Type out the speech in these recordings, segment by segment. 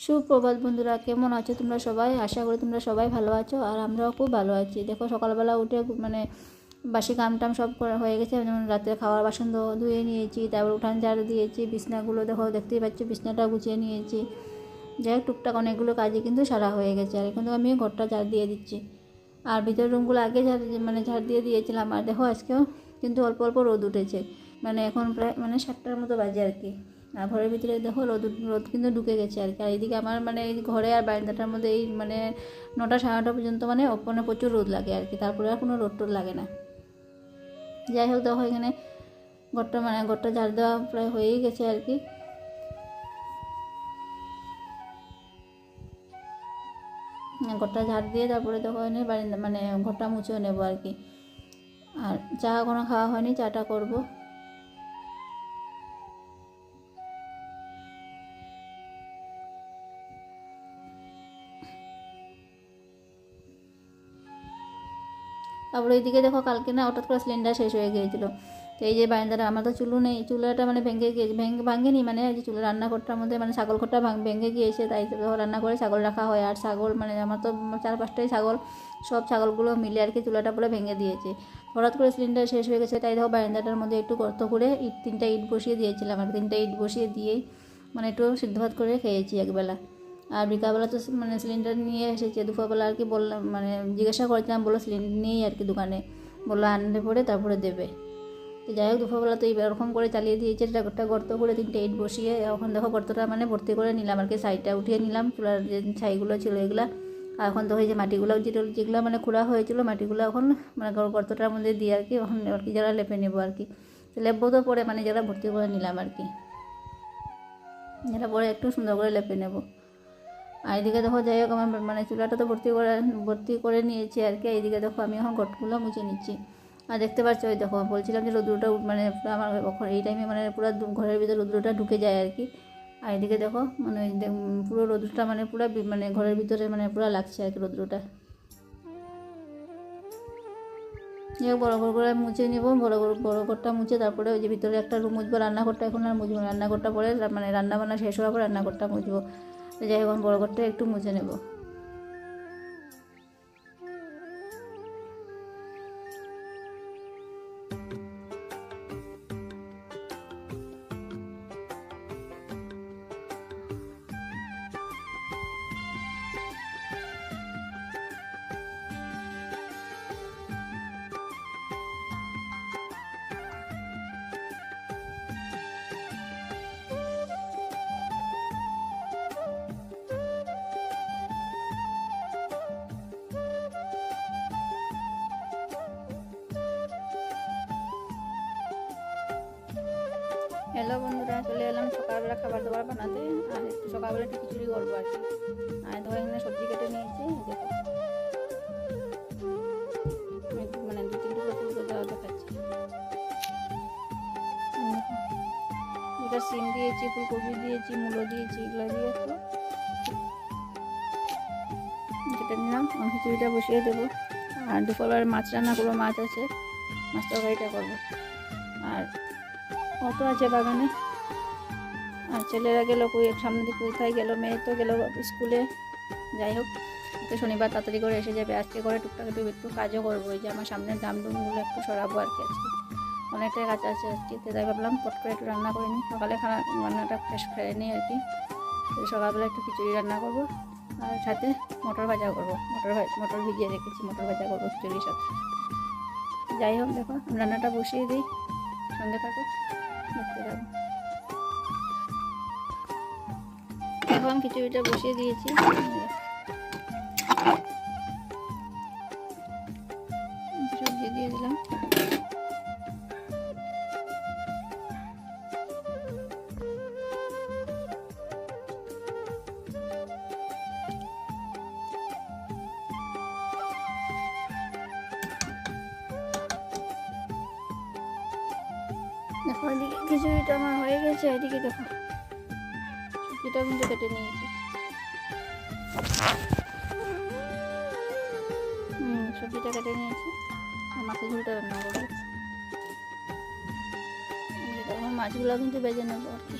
সুপ্রভাত বন্ধুরা, কেমন আছো তোমরা সবাই? আশা করি তোমরা সবাই ভালো আছো আর আমরাও খুব ভালো আছি। দেখো, সকালবেলা উঠে মানে বাসি কাম টাম সব হয়ে গেছে। যেমন রাতে খাওয়ার বাসন ধুয়ে নিয়েছি, তারপর উঠান ঝাড় দিয়েছি, বিছনাগুলো দেখো, দেখতেই পাচ্ছ, বিছনাটা গুছিয়ে নিয়েছি। যাই হোক, টুকটাক অনেকগুলো কাজে কিন্তু সারা হয়ে গেছে আর এখন তো আমি ঘরটা ঝাড় দিয়ে দিচ্ছি। আর ভিতরের রুমগুলো আগে ঝাড় মানে ঝাড় দিয়ে দিয়েছিলাম আর দেখো, আজকেও কিন্তু অল্প অল্প রোদ উঠেছে। মানে এখন প্রায় মানে সাতটার মতো বাজে আর কি। আর ঘরের ভিতরে দেখো রোদ রোদ কিন্তু ঢুকে গেছে আর কি। আর এইদিকে আমার মানে এই ঘরে আর বারান্দাটার মধ্যে এই মানে নটা সাড়ে নটা পর্যন্ত মানে ওপনে প্রচুর রোদ লাগে আর কি। তারপরে আর কোনো রোদ টোদ লাগে না। যাই হোক দেখো এখানে ঘরটা মানে ঘরটা ঝাড় দেওয়া প্রায় হয়েই গেছে আর কি। ঘরটা ঝাড় দিয়ে তারপরে দেখো এনে বারিন্দা মানে ঘরটা মুছেও নেব আর কি। আর চা এখনও খাওয়া হয়নি, চাটা করব। তারপরে এইদিকে দেখো কালকে না হঠাৎ করে সিলিন্ডার শেষ হয়ে গিয়েছিল। তো এই যে বারান্দাটা, আমার তো চুলো নেই, চুলাটা মানে ভেঙে গিয়েছে ভেঙে, ভাঙেনি মানে এই যে চুলো রান্নাঘরটার মধ্যে মানে ছাগল ঘরটা ভাঙ, ভেঙে গিয়েছে, তাই তো রান্না করে ছাগল রাখা হয়। আর ছাগল মানে আমার তো চার পাঁচটাই ছাগল, সব ছাগলগুলো মিলে আর কি চুলাটা পুরো ভেঙে দিয়েছে। হঠাৎ করে সিলিন্ডার শেষ হয়ে গেছে, তাই দেখো বারান্দাটার মধ্যে একটু গর্ত করে ইট, তিনটা ইট বসিয়ে দিয়েছিলাম। আর তিনটা ইট বসিয়ে দিয়েই মানে একটু সিদ্ধ ভাত করে খেয়েছি একবেলা। আর বিকালবেলা তো মানে সিলিন্ডার নিয়ে এসেছে, দুপুরবেলা আর কি বললাম মানে জিজ্ঞাসা করেছিলাম, বলল সিলিন্ডার নেই আর কি দোকানে। বলল আনলে পরে তারপরে দেবে। তো যাই হোক, দুপুরবেলা তো এরকম করে চালিয়ে দিয়েছে একটা গর্ত করে তিনটে ইট বসিয়ে, এখন দেখো গর্তটা মানে ভর্তি করে নিলাম আর কি, সাইডটা উঠিয়ে নিলাম, চুলার যে ছাইগুলো ছিল এগুলো। আর এখন ওই যে মাটিগুলো যেগুলো যেগুলো মানে খোঁড়া হয়েছিল, মাটিগুলো এখন মানে গর্তটার মধ্যে দিয়ে আর কি এখন আর কি যারা লেপে নেব আর কি। লেপবো তো পরে মানে যারা ভর্তি করে নিলাম আর কি। যেটা পরে একটু সুন্দর করে লেপে নেব। আর এদিকে দেখো, যাই হোক, আমার মানে চুলাটা তো ভর্তি করে ভর্তি করে নিয়েছি আর কি এইদিকে দেখো, আমি এখন গটগুলো মুছে নিচ্ছি। আর দেখতে পাচ্ছ, ওই দেখো, বলছিলাম যে রোদ্রুটা মানে আমার এই টাইমে মানে পুরো ঘরের ভিতরে রোদ্রুটা ঢুকে যায় আর কি। আর এদিকে দেখো মানে পুরো রোদ্রুটা মানে পুরো মানে ঘরের ভিতরে মানে পুরো লাগছে আর কি রোদ্রুটা। হোক, বড় বড় করে মুছে নিব, বড় বড় বড় ঘরটা মুছে তারপরে ওই যে ভিতরে একটা রুম মুছবো, রান্নাঘরটা, এখন আর মুছবো। রান্নাঘরটা পরে মানে রান্না বান্না শেষ হওয়ার পর রান্নাঘরটা মুছবো। যাই এখন বড় করতে একটু মুছে নেব। হ্যালো বন্ধুরা, চলে এলাম সকালবেলা খাবার দাবার বানাতে। আর একটু সকালবেলা একটু খিচুড়ি করব আর আর ধরো এখানে সবজি কেটে নিয়েছি মানে দু তিনটে করে ফুলকপি দেওয়া দেখাচ্ছি। দুটা সিম দিয়েছি, ফুলকপি দিয়েছি, মূলো দিয়েছি, এগুলো দিয়ে একটু কেটে নিলাম। খিচুড়িটা বসিয়ে দেবো। আর দুপুরবেলার মাছ রান্না করব, মাছ আছে, মাছ তরকারিটা করব। আর অটো আছে বাগানে। আর ছেলেরা গেল সামনে দিকে কোথায় গেল, মেয়ে তো গেল স্কুলে। যাই হোক, তো শনিবার তাড়াতাড়ি করে এসে যাবে। আজকে করে টুকটাক একটু একটু কাজও করব। যে আমার সামনে দামডুমগুলো একটু সরাবো আর কি আজকে। অনেকটাই কাজ আছে আজকে, তো তাই ভাবলাম পট করে একটু রান্না করে নিই। সকালে খানা রান্নাটা ফ্রেশ খেয়ে নিই আর কি। সকালবেলা একটু খিচুড়ি রান্না করব। আর সাথে মটর ভাজা করব। মটর ভাজ মটর ভিজিয়ে রেখেছি, মটর ভাজা করব খিচুড়ির সাথে। যাই হোক, দেখো, রান্নাটা বসিয়ে দিই। সঙ্গে থাকো আমি খিচুড়িটা বসিয়ে দিয়েছি। দিয়ে দিলাম। দেখো এদিকে খিচুড়িটা আমার হয়ে গেছে এদিকে দেখো। সবজিটা কিন্তু কেটে নিয়েছি। হুম, সবজিটা কেটে নিয়েছি। মাছের ঝুলটা রান্না করব মাছগুলো কিন্তু বেজে নেব আর কি।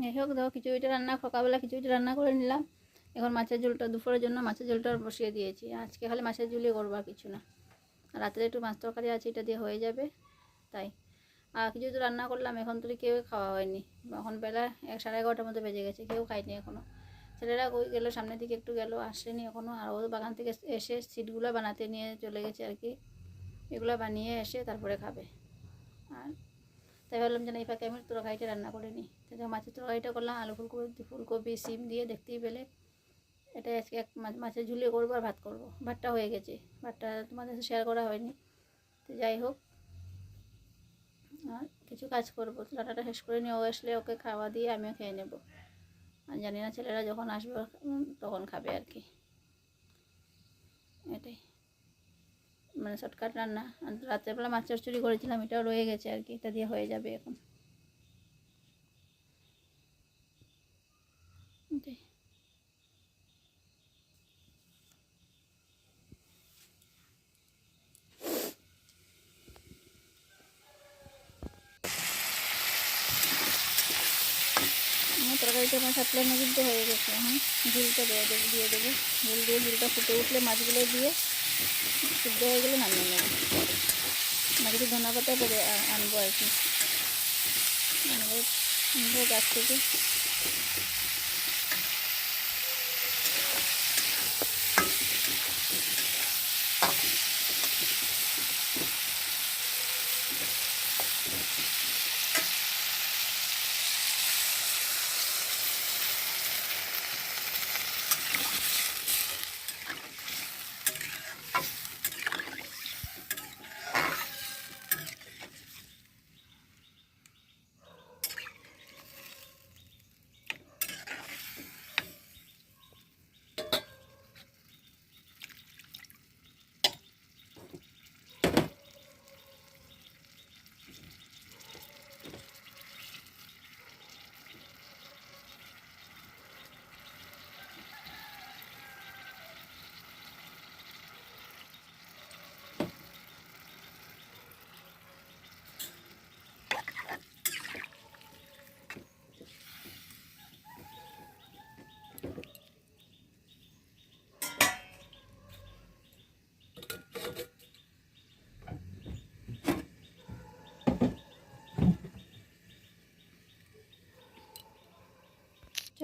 যাই হোক, দেখো খিচুড়িটা রান্না, সকালবেলা খিচুড়িটা রান্না করে নিলাম। এখন মাছের ঝোলটা, দুপুরের জন্য মাছের ঝোলটা বসিয়ে দিয়েছি। আজকে খালি মাছের ঝুলিয়ে করব আর কিছু না। রাত্রে একটু মাছ তরকারি আছে, এটা দিয়ে হয়ে যাবে, তাই। আর কিছু তো রান্না করলাম, এখন তো কেউ খাওয়া হয়নি। এখন বেলা এক সাড়ে এগারোটার মধ্যে বেজে গেছে, কেউ খায়নি এখনও ছেলেরা ওই গেলো, সামনের দিকে একটু গেলো, আসেনি এখনও আর ও বাগান থেকে এসে সিটগুলো বানাতে নিয়ে চলে গেছে আর কি। এগুলো বানিয়ে এসে তারপরে খাবে। আর তাই ভাবলাম যে না, এই ফাঁকে আমি তরকারিটা রান্না করে নিই। তাই মাছের তরকারিটা করলাম, আলু ফুলকপি ফুলকপি, সিম দিয়ে দেখতেই পেলে। এটা আজকে এক মাছের ঝুলিয়ে করব আর ভাত করব। ভাতটা হয়ে গেছে। ভাতটা তোমাদের সাথে শেয়ার করা হয়নি। তো যাই হোক, আর কিছু কাজ করব। রান্নাটা শেষ করে নিয়ে ও আসলে ওকে খাওয়া দিয়ে আমিও খেয়ে নেব। আর জানি না ছেলেরা যখন আসবে তখন খাবে আর কি। এটাই। মানে শর্টকাট রান্না। রাত্রেবেলা মাছ চচ্চড়ি করেছিলাম, এটাও রয়ে গেছে আর কি, এটা দিয়ে হয়ে যাবে এখন। তরকারিটা আমার সাপ্লাই কিন্তু হয়ে গেছে হ্যাঁ ঝুলটা দিয়ে দেবো দিয়ে দেবো। ঝুল দিয়ে ঝুলটা ফুটে উঠলে মাছগুলো দিয়ে সিদ্ধ হয়ে গেলে নামিয়ে নেব না কিছু ধনা আনব আর কি আনব গাছ থেকে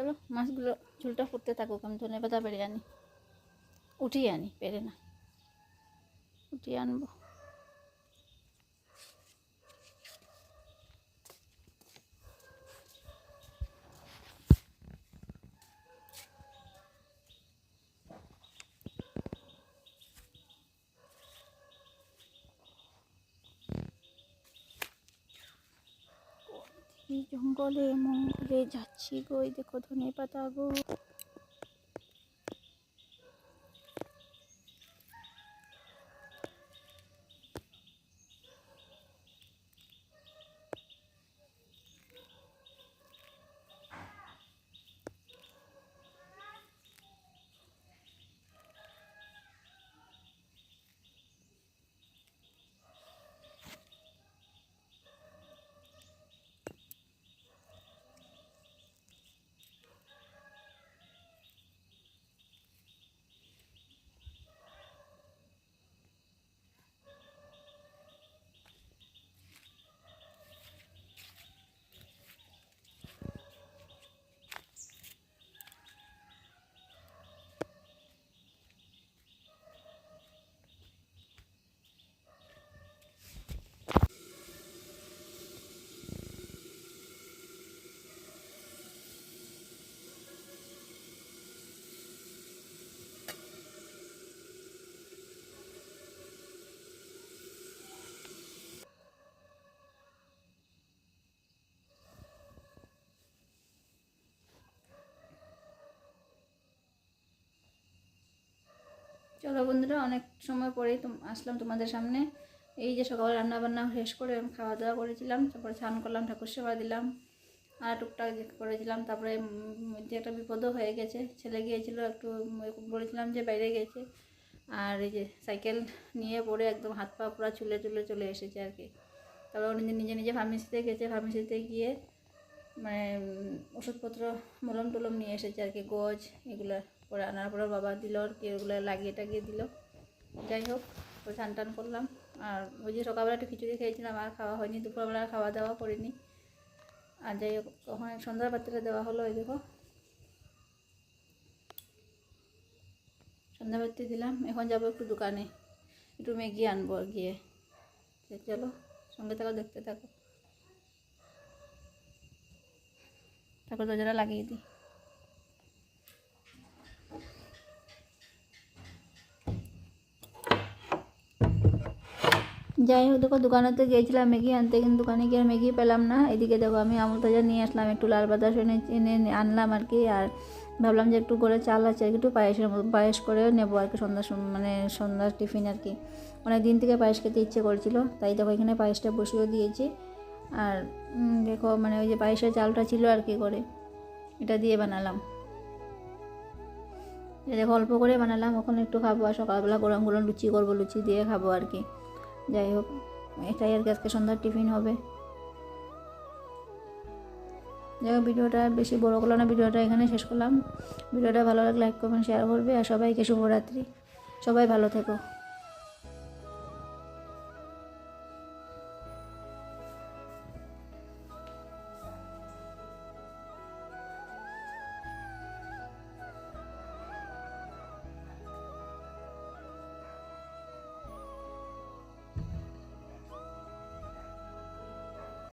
চলো, মাছগুলো ঝুলটা ফুটতে থাকুক, আমি ধনে পাতা পেরে আনি। উঠিয়ে আনি, পেরে না। উঠিয়ে আনব এই জঙ্গলে মঙ্গলে যাচ্ছি গো। দেখো ধনে পাতা গো। চলো বন্ধুরা, অনেক সময় পরেই আসলাম তোমাদের সামনে। এই যে সকালে রান্না বান্না শেষ করে খাওয়া দাওয়া করেছিলাম, তারপরে স্নান করলাম, ঠাকুর সেবা দিলাম, আর টুকটাক করেছিলাম, তারপরে যে একটা বিপদও হয়ে গেছে, ছেলে গিয়েছিল, একটু বলেছিলাম যে বাইরে গেছে, আর এই যে সাইকেল নিয়ে পড়ে একদম হাত পা পুরো চুলে চুলে চলে এসেছে আর কি। তারপরে নিজে নিজে ফার্মেসিতে গেছে ফার্মেসিতে গিয়ে মানে ওষুধপত্র মলম টলম নিয়ে এসেছে আর কি, গজ এগুলো পরে আনার পরে বাবা দিল আর কি, ওগুলো লাগিয়ে টাগিয়ে দিল। যাই হোক স্নান টান করলাম। আর ওই যে সকালবেলা একটু খিচুড়ি খেয়েছিলাম, আর খাওয়া হয়নি, দুপুরবেলা খাওয়া দাওয়া করিনি। আর যাই হোক, ওখানে সন্ধ্যার বাতিটা দেওয়া হলো ওই দেখো। সন্ধ্যা সন্ধ্যাবাতি দিলাম, এখন যাব একটু দোকানে একটু ম্যাগি আনব গিয়ে। চলো, সঙ্গে থাকো, দেখতে থাকো। তারপর দরজাটা লাগিয়ে দিই। যাই হোক, দেখো দোকানেতে গিয়েছিলাম ম্যাগি আনতে, কিন্তু দোকানে গিয়ে আর ম্যাগি পেলাম না। এদিকে দেখো আমি আমুল তাজা নিয়ে আসলাম, একটু লাল বাতাস এনে এনে আনলাম আর কি, আর ভাবলাম যে একটু করে চাল আছে আর কি, একটু পায়েসের মতো, পায়েস করে নেব আর কি, সন্ধ্যার সম- মানে সন্ধ্যার টিফিন আর কি। অনেক দিন থেকে পায়েস খেতে ইচ্ছে করছিল, তাই দেখো এখানে পায়েসটা বসিয়েও দিয়েছি। আর দেখো মানে ওই যে পায়েসের চালটা ছিল আর কি করে, এটা দিয়ে বানালাম। দেখো, অল্প করে বানালাম ওখানে একটু খাব, আর সকালবেলা গরম গরম লুচি করব, লুচি দিয়ে খাব আর কি। যাই হোক, এটাই আর কি, আজকে সন্ধ্যার টিফিন হবে। যাই হোক, ভিডিওটা বেশি বড় করলাম না, ভিডিওটা এখানে শেষ করলাম। ভিডিওটা ভালো লাগলে লাইক করবেন শেয়ার করবে, আর সবাইকে শুভরাত্রি। সবাই ভালো থেকো।